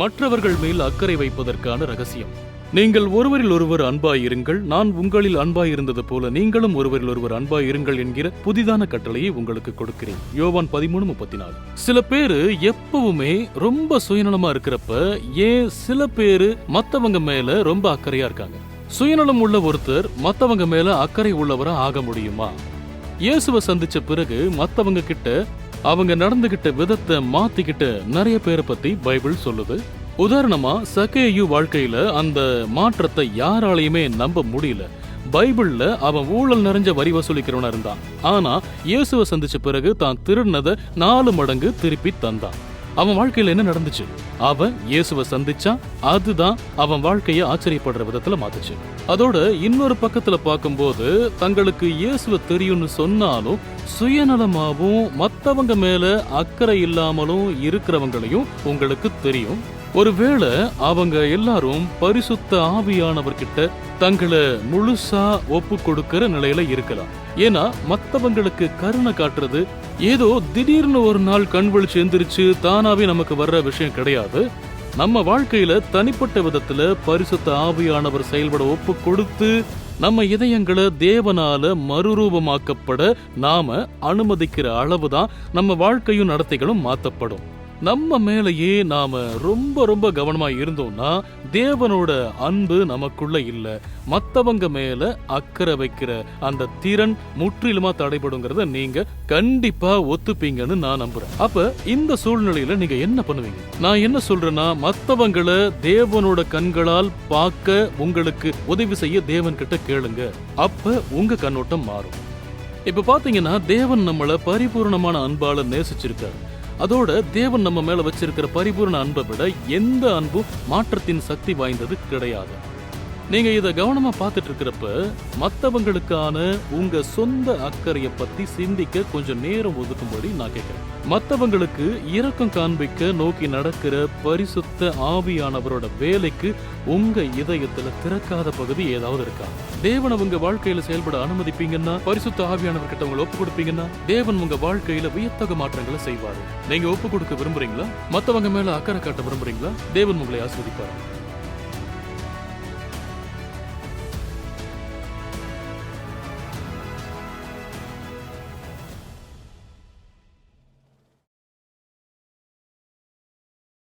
மற்றவர்கள் மேல் அக்கறை வைப்பதற்கான ரகசியம். நீங்கள் ஒருவரில் ஒருவர் அன்பாயிருங்கள் நான் உங்களில் அன்பாயிருந்தது போல நீங்களும் ஒருவரில் ஒருவர் அன்பாயிருங்கள் என்கிற புதிதான கட்டளையை உங்களுக்கு கொடுக்கிறேன். யோவான் பதிமூணு முப்பத்தி நாலு சில பேரு எப்பவுமே ரொம்ப சுயநலமா இருக்கிறப்ப ஏன் சில பேரு மத்தவங்க மேல ரொம்ப அக்கறையா இருக்காங்க? சுயநலம் உள்ள ஒருத்தர் மத்தவங்க மேல அக்கறை உள்ளவரா ஆக முடியுமா? இயேசுவை சந்திச்ச பிறகு மத்தவங்க கிட்ட அவங்க நடந்துகிட்ட விதத்தை மாத்திக்கிட்டு நிறைய பேரை பத்தி பைபிள் சொல்லுது. உதாரணமா சகேயு வாழ்க்கையில அந்த மாற்றத்தை யாராலையுமே நம்ப முடியல. பைபிள்ல அவன் ஊழல் நிறைஞ்ச வரி வசூலிக்கிறவனா இருந்தான். ஆனா இயேசுவை சந்திச்ச பிறகு தான் திருடினதை நாலு மடங்கு திருப்பி தந்தான். அவன் வாழ்க்கையில என்ன நடந்துச்சு? அவன் இயேசுவை சந்திச்சான். அதுதான் அவன் வாழ்க்கைய ஆச்சரியப்படுற விதத்துல மாத்துச்சு. அதோட இன்னொரு பக்கத்துல பார்க்கும்போது தங்களுக்கு இயேசுவை தெரியும்னு சொன்னாலும் சுயநலமாகவும் மற்றவங்க மேல அக்கறை இல்லாமலும் இருக்கிறவங்களையும் உங்களுக்கு தெரியும். ஒருவேளை அவங்க எல்லாரும் பரிசுத்த ஆவியானவர்கிட்ட தங்களை முழுசா ஒப்பு கொடுக்கிற நிலையில இருக்கலாம். ஏன்னா மத்தவங்களுக்கு கருணை காட்டுறது ஏதோ திடீர்னு ஒரு நாள் கண் விழிச்சு எந்திரிச்சு தானாவே நமக்கு வர்ற விஷயம் கிடையாது. நம்ம வாழ்க்கையில தனிப்பட்ட விதத்துல பரிசுத்த ஆவியானவர் செயல்பட ஒப்பு கொடுத்து நம்ம இதயங்களை தேவனால மறுரூபமாக்கப்பட நாம அனுமதிக்கிற அளவுதான் நம்ம வாழ்க்கையும் நடத்தைகளும் மாத்தப்படும். நம்ம மேலேயே நாம ரொம்ப ரொம்ப கவனமா இருந்தோம்னா தேவனோட அன்பு நமக்குள்ள இல்ல. மத்தவங்க மேல அக்கறை வைக்கிற அந்த திறன் முற்றிலுமா தடைபடுங்கிறத நீங்க கண்டிப்பா ஒத்துப்பீங்கன்னு நான் நம்புறேன். அப்ப இந்த சூழ்நிலையில நீங்க என்ன பண்ணுவீங்க? நான் என்ன சொல்றேன்னா மத்தவங்களை தேவனோட கண்களால் பார்க்க உங்களுக்கு உதவி செய்ய தேவன் கிட்ட கேளுங்க. அப்ப உங்க கண்ணோட்டம் மாறும். இப்ப பாத்தீங்கன்னா தேவன் நம்மள பரிபூர்ணமான அன்பால நேசிச்சிருக்காரு. அதோட தேவன் நம்ம மேல வச்சிருக்கிற பரிபூர்ண அன்பை விட எந்த அன்பும் மாற்றத்தின் சக்தி வாய்ந்தது கிடையாது. நீங்க இதை கவனமா பார்த்துட்டு இருக்கிறப்ப மத்தவங்களுக்கான உங்க சொந்த அக்கறைய பத்தி சிந்திக்க கொஞ்சம் நேரம் ஒதுக்கும்படி நான் கேட்கிறேன் மத்தவங்களுக்கு இரக்கம் காண்பிக்க நோக்கி நடக்கிற பரிசுத்த ஆவியானவரோட வேலைக்கு உங்க இதயத்துல திறக்காத பகுதி ஏதாவது இருக்கா? தேவன் உங்க வாழ்க்கையில செயல்பட அனுமதிப்பீங்கன்னா பரிசுத்த ஆவியானவர் கிட்ட உங்களை ஒப்பு கொடுப்பீங்கன்னா தேவன் உங்க வாழ்க்கையில வியத்தக மாற்றங்களை செய்வாரு. நீங்க ஒப்பு கொடுக்க விரும்புறீங்களா? மத்தவங்க மேல அக்கறை காட்ட விரும்புறீங்களா? தேவன் உங்களை ஆஸ்வதிப்பாரு?